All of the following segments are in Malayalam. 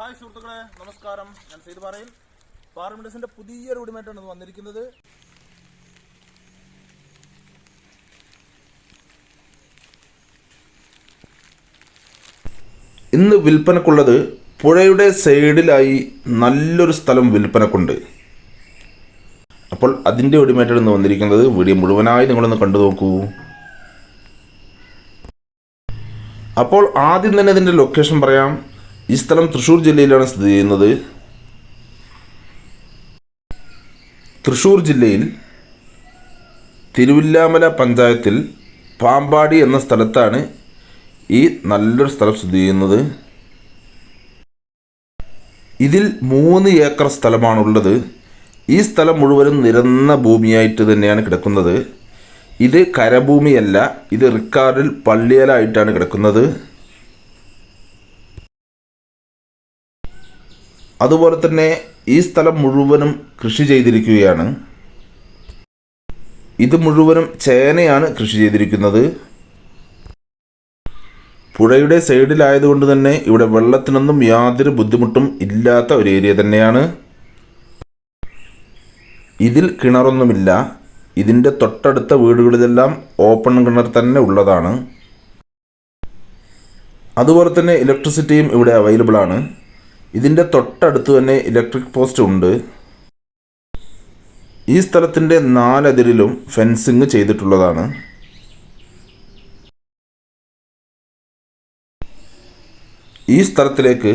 ഹായ് സുഹൃത്തുക്കളെ നമസ്കാരം. ഞാൻ സെയ്ത് പാറയിൽ. പാർമിഡസിന്റെ പുതിയ ഇത് വന്നിരിക്കുന്നത്. ഇന്ന് വിൽപ്പനക്കുള്ളത് പുഴയുടെ സൈഡിലായി നല്ലൊരു സ്ഥലം വിൽപ്പനക്കുണ്ട്. അപ്പോൾ അതിന്റെ ഒടിമേറ്റാണ് ഇന്ന് വന്നിരിക്കുന്നത്. വീഡിയോ മുഴുവനായി നിങ്ങളൊന്ന് കണ്ടു നോക്കൂ. അപ്പോൾ ആദ്യം തന്നെ ഇതിന്റെ ലൊക്കേഷൻ പറയാം. ഈ സ്ഥലം തൃശ്ശൂർ ജില്ലയിലാണ് സ്ഥിതി ചെയ്യുന്നത്. തൃശ്ശൂർ ജില്ലയിൽ തിരുവില്ലാമല പഞ്ചായത്തിൽ പാമ്പാടി എന്ന സ്ഥലത്താണ് ഈ നല്ലൊരു സ്ഥലം സ്ഥിതി ചെയ്യുന്നത്. ഇതിൽ മൂന്ന് ഏക്കർ സ്ഥലമാണുള്ളത്. ഈ സ്ഥലം മുഴുവനും നിരന്ന ഭൂമിയായിട്ട് തന്നെയാണ് കിടക്കുന്നത്. ഇത് കരഭൂമിയല്ല ഇത് റിക്കാർഡിൽ പള്ളിയലായിട്ടാണ് കിടക്കുന്നത്. അതുപോലെ തന്നെ ഈ സ്ഥലം മുഴുവനും കൃഷി ചെയ്തിരിക്കുകയാണ്. ഇത് മുഴുവനും ചേനയാണ് കൃഷി ചെയ്തിരിക്കുന്നത്. പുഴയുടെ സൈഡിലായതുകൊണ്ട് തന്നെ ഇവിടെ വെള്ളത്തിനൊന്നും യാതൊരു ബുദ്ധിമുട്ടും ഇല്ലാത്ത ഒരു ഏരിയ തന്നെയാണ്. ഇതിൽ കിണറൊന്നുമില്ല. ഇതിന്റെ തൊട്ടടുത്ത വീടുകളിലെല്ലാം ഓപ്പൺ കിണർ തന്നെ ഉള്ളതാണ്. അതുപോലെ തന്നെ ഇലക്ട്രിസിറ്റിയും ഇവിടെ അവൈലബിൾ ആണ് ഇതിന്റെ തൊട്ടടുത്ത് തന്നെ ഇലക്ട്രിക് പോസ്റ്റ് ഉണ്ട്. ഈ സ്ഥലത്തിന്റെ നാലതിരിലും ഫെൻസിങ് ചെയ്തിട്ടുള്ളതാണ്. ഈ സ്ഥലത്തിലേക്ക്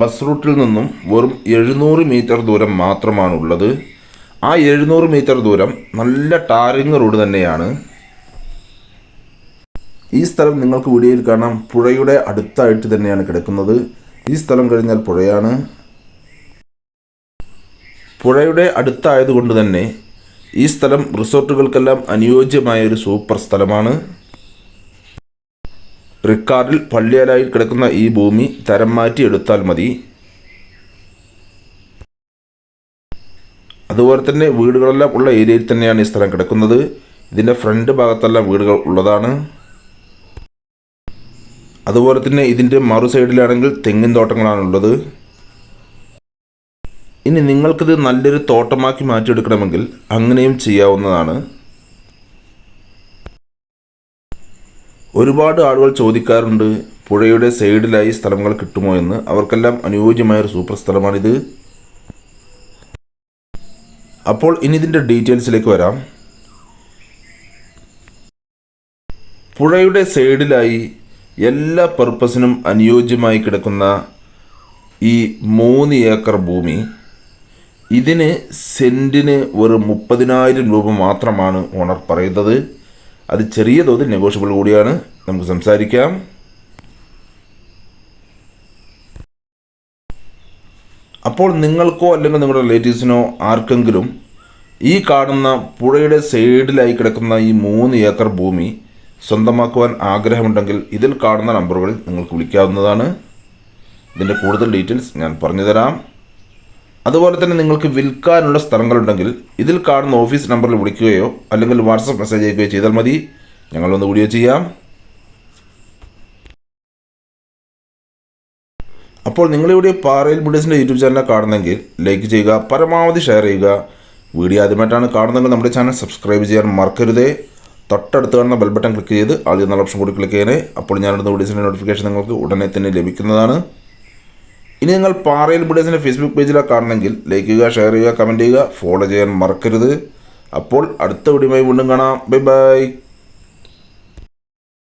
ബസ് റൂട്ടിൽ നിന്നും വെറും എഴുന്നൂറ് മീറ്റർ ദൂരം മാത്രമാണ് ഉള്ളത് ആ എഴുന്നൂറ് മീറ്റർ ദൂരം നല്ല ടാറിങ് റോഡ് തന്നെയാണ്. ഈ സ്ഥലം നിങ്ങൾക്ക് വീഡിയോയിൽ കാണാം. പുഴയുടെ അടുത്തായിട്ട് തന്നെയാണ് കിടക്കുന്നത്. ഈ സ്ഥലം കഴിഞ്ഞാൽ പുഴയാണ്. പുഴയുടെ അടുത്തായതുകൊണ്ട് തന്നെ ഈ സ്ഥലം റിസോർട്ടുകൾക്കെല്ലാം അനുയോജ്യമായ ഒരു സൂപ്പർ സ്ഥലമാണ്. റിക്കാർഡിൽ പള്ളിയാലായി കിടക്കുന്ന ഈ ഭൂമി തരം മാറ്റി എടുത്താൽ മതി. അതുപോലെ തന്നെ വീടുകളെല്ലാം ഉള്ള ഏരിയയിൽ തന്നെയാണ് ഈ സ്ഥലം കിടക്കുന്നത്. ഇതിന്റെ ഫ്രണ്ട് ഭാഗത്തെല്ലാം വീടുകൾ ഉള്ളതാണ്. അതുപോലെ തന്നെ ഇതിന്റെ മറു സൈഡിലാണെങ്കിൽ തെങ്ങിൻ തോട്ടങ്ങളാണുള്ളത്. ഇനി നിങ്ങൾക്കിത് നല്ലൊരു തോട്ടമാക്കി മാറ്റിയെടുക്കണമെങ്കിൽ അങ്ങനെയും ചെയ്യാവുന്നതാണ്. ഒരുപാട് ആളുകൾ ചോദിക്കാറുണ്ട് പുഴയുടെ സൈഡിലായി സ്ഥലങ്ങൾ കിട്ടുമോ എന്ന്. അവർക്കെല്ലാം അനുയോജ്യമായ ഒരു സൂപ്പർ സ്ഥലമാണിത്. അപ്പോൾ ഇനി ഇതിന്റെ ഡീറ്റെയിൽസിലേക്ക് വരാം. പുഴയുടെ സൈഡിലായി എല്ലാ പർപ്പസിനും അനുയോജ്യമായി കിടക്കുന്ന ഈ മൂന്ന് ഏക്കർ ഭൂമി ഇതിന് സെന്റിന് വെറും മുപ്പതിനായിരം രൂപ മാത്രമാണ് ഓണർ പറയുന്നത്. അത് ചെറിയ തോതിൽ നെഗോഷ്യബിൾ കൂടിയാണ്. നമുക്ക് സംസാരിക്കാം. അപ്പോൾ നിങ്ങൾക്കോ അല്ലെങ്കിൽ നിങ്ങളുടെ റിലേറ്റീവ്സിനോ ആർക്കെങ്കിലും ഈ കാണുന്ന പുഴയുടെ സൈഡിലായി കിടക്കുന്ന ഈ മൂന്ന് ഏക്കർ ഭൂമി സ്വന്തമാക്കുവാൻ ആഗ്രഹമുണ്ടെങ്കിൽ ഇതിൽ കാണുന്ന നമ്പറുകളിൽ നിങ്ങൾക്ക് വിളിക്കാവുന്നതാണ്. ഇതിന്റെ കൂടുതൽ ഡീറ്റെയിൽസ് ഞാൻ പറഞ്ഞുതരാം അതുപോലെ തന്നെ നിങ്ങൾക്ക് വിൽക്കാനുള്ള സ്ഥലങ്ങളുണ്ടെങ്കിൽ ഇതിൽ കാണുന്ന ഓഫീസ് നമ്പറിൽ വിളിക്കുകയോ അല്ലെങ്കിൽ വാട്സപ്പ് മെസ്സേജ് അയക്കുകയോ ചെയ്താൽ മതി. ഞങ്ങളൊന്ന് വീഡിയോ ചെയ്യാം. അപ്പോൾ നിങ്ങളിവിടെ പാറയിൽ ബുഡീസിന്റെ യൂട്യൂബ് ചാനൽ കാണുന്നെങ്കിൽ ലൈക്ക് ചെയ്യുക പരമാവധി ഷെയർ ചെയ്യുക. വീഡിയോ ആദ്യമായിട്ടാണ് കാണുന്നതെങ്കിൽ നമ്മുടെ ചാനൽ സബ്സ്ക്രൈബ് ചെയ്യാൻ മറക്കരുതേ. തൊട്ടടുത്ത് കാണുന്ന ബെൽ ബട്ടൺ ക്ലിക്ക് ചെയ്ത് ആദ്യം എന്നുള്ള ഓപ്ഷൻ കൂടി ക്ലിക്ക് ചെയ്യണേ അപ്പോൾ ഞാനിടുന്ന വീഡിയോസിന്റെ നോട്ടിഫിക്കേഷൻ നിങ്ങൾക്ക് ഉടനെ തന്നെ ലഭിക്കുന്നതാണ്. ഇനി നിങ്ങൾ പാറയിൽ വീഡിയോസിന്റെ ഫേസ്ബുക്ക് പേജിലാണ് കാണണമെങ്കിൽ ലൈക്ക് ചെയ്യുക ഷെയർ ചെയ്യുക കമന്റ് ചെയ്യുക ഫോളോ ചെയ്യാൻ മറക്കരുത്. അപ്പോൾ അടുത്ത വീഡിയോയുമായി വീണ്ടും കാണാം. Bye bye